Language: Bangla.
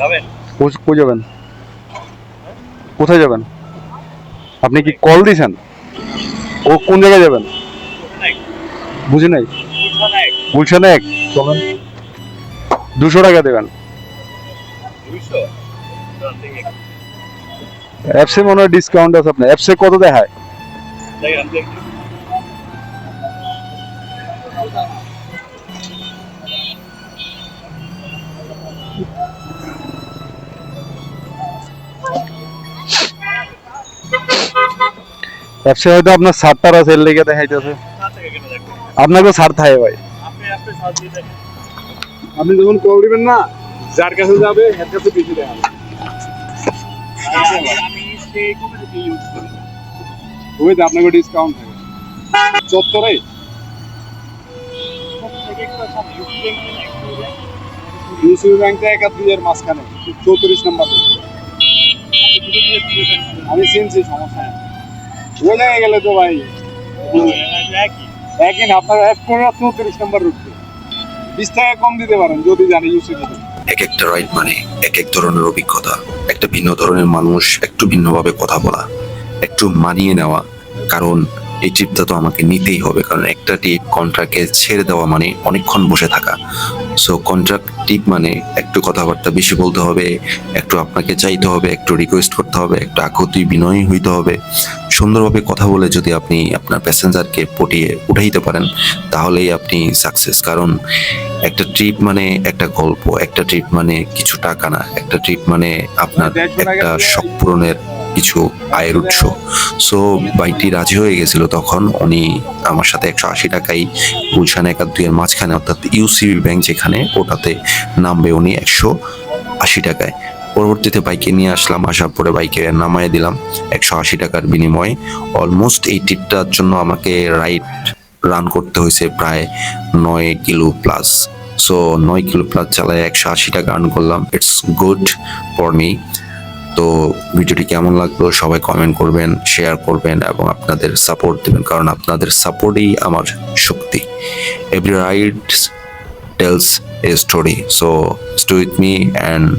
যাবেন? কই যাবেন? কোথায় যাবেন? আপনি কি কল দিয়েছেন? ও কোন জায়গায় যাবেন? বুঝি নাই? গুলশানে এক চলেন। দুশো টাকা দেবেন। অ্যাপসে মনে হয় ডিসকাউন্ট আছে আপনার। অ্যাপসে কত দেখায়? অ্যাপসে হয়তো আপনার সারটার আছে, এর লেগে দেখাইতেছে। আপনাকে সার থাকে ভাই। আপনি যখন কল দিবেন না, যার কাছে যাবে এর কাছে বেশি দেখা আপনাকে ডিসকাউন্ট থাকে। চত্বরে ইউসিবি ব্যাংকটা মাঝখানে, চৌত্রিশ নম্বর। আমি চিনছি, সমস্যা নেই গেলে তো ভাই। একই। না আপনার এক করে চৌত্রিশ নম্বর রুটে বিশ টাকা কম দিতে পারেন যদি জানি ইউসিবি এক একটা রাইড মানে এক এক ধরনের অভিজ্ঞতা একটা ভিন্ন ধরনের মানুষ একটু ভিন্নভাবে কথা বলা একটু মানিয়ে নেওয়া কারণ এই ট্রিপটা তো আমাকে নিতেই হবে কারণ একটা ট্রিপ কন্ট্রাক্টে ছেড়ে দেওয়া মানে অনেকক্ষণ বসে থাকা। সো কন্ট্রাক্ট ট্রিপ মানে একটু কথাবার্তা বেশি বলতে হবে একটু আপনাকে চাইতে হবে একটু রিকোয়েস্ট করতে হবে একটু আকুতি বিনয়ী হইতে হবে। সুন্দরভাবে কথা বলে যদি আপনি আপনার প্যাসেঞ্জারকে পটিয়ে উঠাইতে পারেন, তাহলেই আপনি সাকসেস কারণ একটা ট্রিপ মানে একটা গল্প, একটা ট্রিপ মানে কিছু টাকা না, একটা ট্রিপ মানে আপনার একটা শখ পূরণের কিছু আয়ের উৎস। সো বাইকটি রাজি হয়ে গেছিল তখন, উনি আমার সাথে একশো আশি টাকাই গুলশান একাদ দুইয়ের মাঝখানে, অর্থাৎ ইউসিবি ব্যাংক যেখানে, ওটাতে নামবে উনি একশো আশি টাকায়। পরবর্তীতে বাইকে নিয়ে আসলাম। আসার পরে বাইকে নামায় দিলাম একশো আশি টাকার বিনিময়ে। অলমোস্ট এই ট্রিপটার জন্য আমাকে রাইড রান করতে হয়েছে প্রায় নয় কিলো প্লাস সো নয় কিলো প্লাস চালায় একশো আশি টাকা আর্ন করলাম। ইটস গুড ফর মি তো ভিডিওটি কেমন লাগল সবাই কমেন্ট করবেন শেয়ার করবেন এবং আপনাদের সাপোর্ট দেবেন। কারণ আপনাদের সাপোর্টই আমার শক্তি। Every ride tells a story so stay with me and